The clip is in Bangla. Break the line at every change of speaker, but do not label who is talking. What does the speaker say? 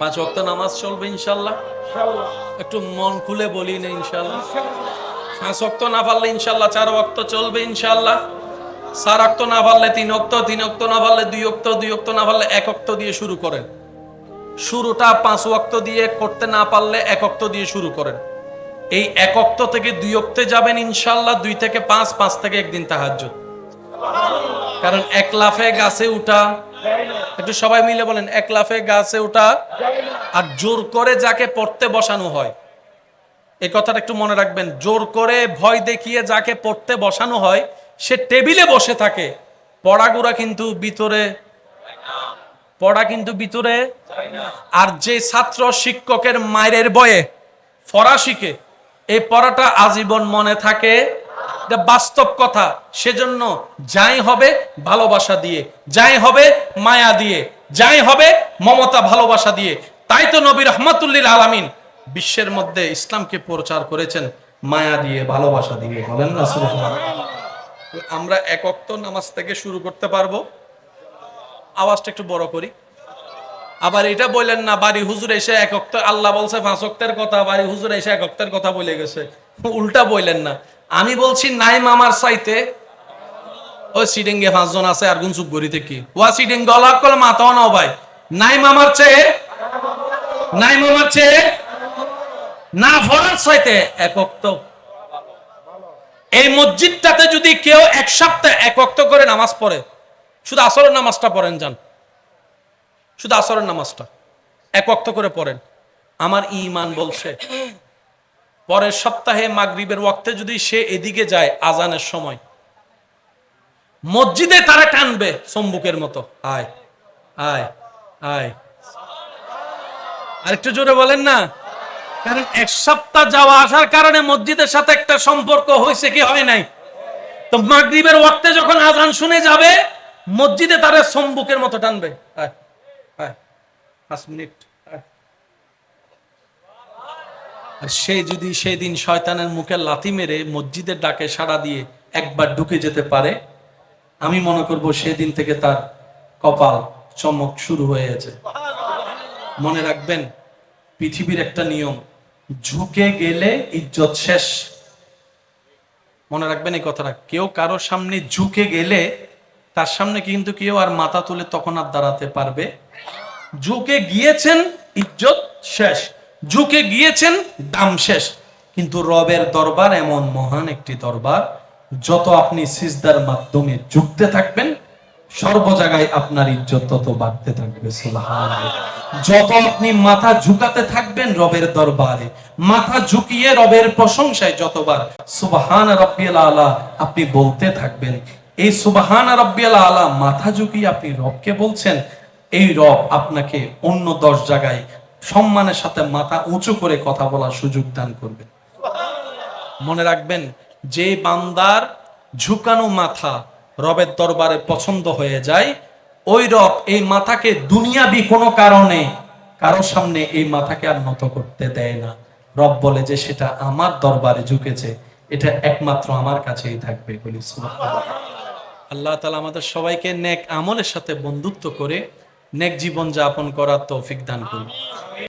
পাঁচ ওয়াক্ত নামাজ চলবে ইনশাল্লাহ। একটু মন খুলে বলি না ইনশাল্লাহ। পাঁচ ওয়াক্ত না পারলে ইনশাল্লাহ চার ওয়াক্ত চলবে ইনশাল্লাহ। চার অক্ত না পারলে তিন অক্ত তিন অক্ত না পারলে দুই অক্ত দুই অক্ত না পারলে এক অক্ত দিয়ে শুরু করেন। শুরুটা পাঁচ ওয়াক্ত দিয়ে করতে না পারলে এক অক্ত দিয়ে শুরু করেন। এই এক অক্ত থেকে দুই অক্তে যাবেন ইনশাল্লাহ, দুই থেকে পাঁচ পাঁচ থেকে একদিন তাহাজ্জুদ। কারণ এক লাফে গাছে উঠা একটু সবাই মিলে বলেন, এক লাফে গাছে উঠা আর জোর করে যাকে পড়তে বসানো হয়। এই কথাটা একটু মনে রাখবেন, জোর করে ভয় দেখিয়ে যাকে পড়তে বসানো হয়, সে টেবিলে বসে থাকে। পড়াগুড়া কিন্তু ভিতরে, পড়া কিন্তু ভিতরে। আর যে ছাত্র শিক্ষকের মায়ের বয়ে শিখে, এই পড়াটা আজীবন মনে থাকে। এটা বাস্তব কথা, সেজন্য যাই হবে ভালোবাসা দিয়ে, যাই হবে মায়া দিয়ে, যাই হবে মমতা ভালোবাসা দিয়ে, তাই তো নবী রহমাতুল্লিল আলামিন বিশ্বের মধ্যে ইসলামকে প্রচার করেছেন, মায়া দিয়ে, ভালোবাসা দিয়ে, বলেন। আমরা একক্ত নামাজ থেকে শুরু করতে পারব আওয়াজটা একটু বড় করি আবার এটা বললেন না, বাড়ি হুজুর এসে এক অক্ত, আল্লাহ বলছে পাঁচ অক্তের কথা, বাড়ি হুজুর এসে এক অক্তের কথা বলে গেছে। উল্টা বললেন না। আমি বলছি নাই মামার সাইতে, ওই সিডিঙ্গে পাঁচজন আছে, আর গুন চুপ গড়িতে কি? ওয়া সিডিং গলা কল মাথাও নাও ভাই। নাই মামার চেয়ে নাই মামার চেয়ে, না ফরার সাইতে এক অক্ত। এই মসজিদটাতে যদি কেউ এক সপ্তাহে এক অক্ত করে নামাজ পড়ে, শুধু আসরের নামাজটা পড়েন যান। শুধু আসরের নামাজটা। এক অক্ত করে পড়েন। আমার ইমান বলছে পরের সপ্তাহে মাগরিবের ওয়াক্তে যদি সে এদিকে যায় আজানের সময় মসজিদে তারা টানবে চম্বুকের মতো। আয় আয় আয়। আরেকটু জোরে বলেন না। কারণ এক সপ্তাহ যাওয়া আসার কারণে মসজিদের সাথে একটা সম্পর্ক হয়েছে কি হয় নাই? তো মাগরিবের ওয়াক্তে যখন আজান শুনে যাবে মসজিদে তারা সম্বুকের মতো টানবে। আয়, পাঁচ মিনিট। আর সে যদি সেই দিন শয়তানের মুখে লাথি মেরে মসজিদের ডাকে সাড়া দিয়ে একবার ঢুকে যেতে পারে, আমি মনে করব সেদিন থেকে তার কপাল চমক শুরু হয়ে গেছে। মনে রাখবেন, পৃথিবীর একটা নিয়ম, ঝুঁকে গেলে ইজ্জত শেষ। মনে রাখবেন এই কথাটা, কেউ কারও সামনে ঝুঁকে গেলে তার সামনে কিন্তু কেউ আর মাথা তুলে তখন আর দাঁড়াতে পারবে। ঝুঁকে গিয়েছেন ইজ্জত শেষ, ঝুঁকে গিয়েছেন দাম শেষ। কিন্তু রবের দরবার এমন মহান একটি দরবার, যত আপনি সিজদার মাধ্যমে ঝুঁকতে থাকবেন সর্ব জায়গায় আপনার ইজ্জত তত বাড়তে থাকবে যত আপনি মাথা ঝুঁকাতে থাকবেন রবের দরবারে, মাথা ঝুঁকিয়ে রবের প্রশংসায় যতবার সুবহান রব্বিয়াল আলা আপনি বলতে থাকবেন। এই সুবহান রব্বিয়াল আলা মাথা ঝুঁকিয়ে আপনি রবকে বলছেন এই রব আপনাকে অন্য দশ জায়গায় সম্মানের সাথে মাথা উঁচু করে কথা বলার সুযোগ দান করবেন মনে রাখবেন, যে বান্দার ঝুকানো মাথা রবের দরবারে পছন্দ হয়ে যায়, ওই রব এই মাথাকে দুনিয়াবি কোনো কারণে কারও সামনে এই মাথাকে আর নত করতে দেয় না। রব বলে যে সেটা আমার দরবারে ঝুঁকেছে, এটা একমাত্র আমার কাছেই থাকবে বলি আল্লাহ তালা আমাদের সবাইকে নেক আমলের সাথে বন্ধুত্ব করে নেক জীবন যাপন করার তৌফিক দান করুন।